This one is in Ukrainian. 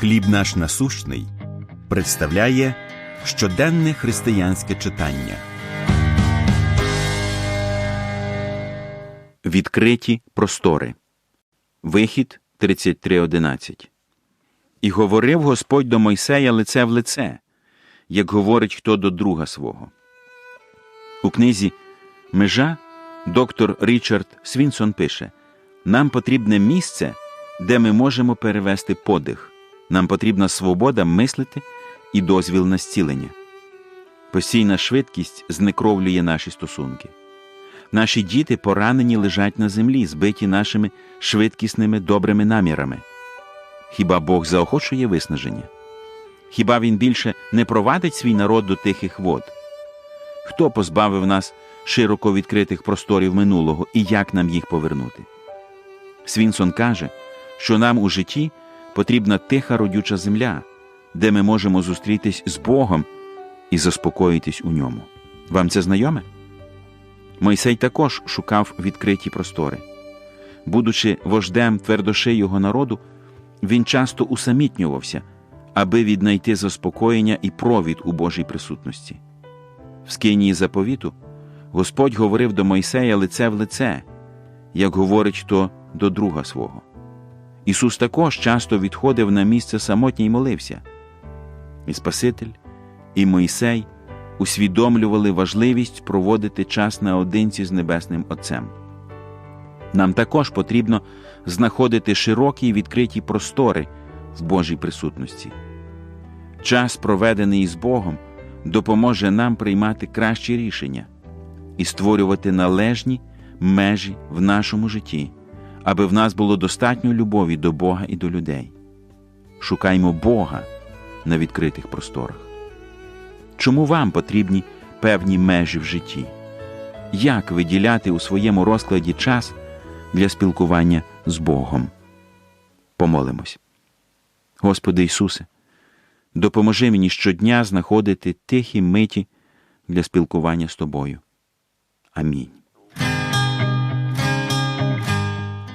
Хліб наш насущний представляє щоденне християнське читання. Відкриті простори. Вихід 33.11. І говорив Господь до Мойсея лице в лице, як говорить хто до друга свого. У книзі Межа доктор Річард Свінсон пише: Нам потрібне місце, де ми можемо перевести подих. Нам потрібна свобода мислити і дозвіл на зцілення. Постійна швидкість знекровлює наші стосунки. Наші діти поранені лежать на землі, збиті нашими швидкісними добрими намірами. Хіба Бог заохочує виснаження? Хіба Він більше не провадить свій народ до тихих вод? Хто позбавив нас широко відкритих просторів минулого і як нам їх повернути? Свінсон каже, що нам у житті потрібна тиха родюча земля, де ми можемо зустрітись з Богом і заспокоїтись у ньому. Вам це знайоме? Мойсей також шукав відкриті простори. Будучи вождем твердошийого народу, він часто усамітнювався, аби віднайти заспокоєння і провід у Божій присутності. В скинії заповіту Господь говорив до Мойсея лице в лице, як говорить то до друга свого. Ісус також часто відходив на місце самотнє й молився. І Спаситель, і Мойсей усвідомлювали важливість проводити час наодинці з Небесним Отцем. Нам також потрібно знаходити широкі й відкриті простори в Божій присутності. Час, проведений з Богом, допоможе нам приймати кращі рішення і створювати належні межі в нашому житті аби в нас було достатньо любові до Бога і до людей. Шукаймо Бога на відкритих просторах. Чому вам потрібні певні межі в житті? Як виділяти у своєму розкладі час для спілкування з Богом? Помолимось. Господи Ісусе, допоможи мені щодня знаходити тихі миті для спілкування з Тобою. Амінь.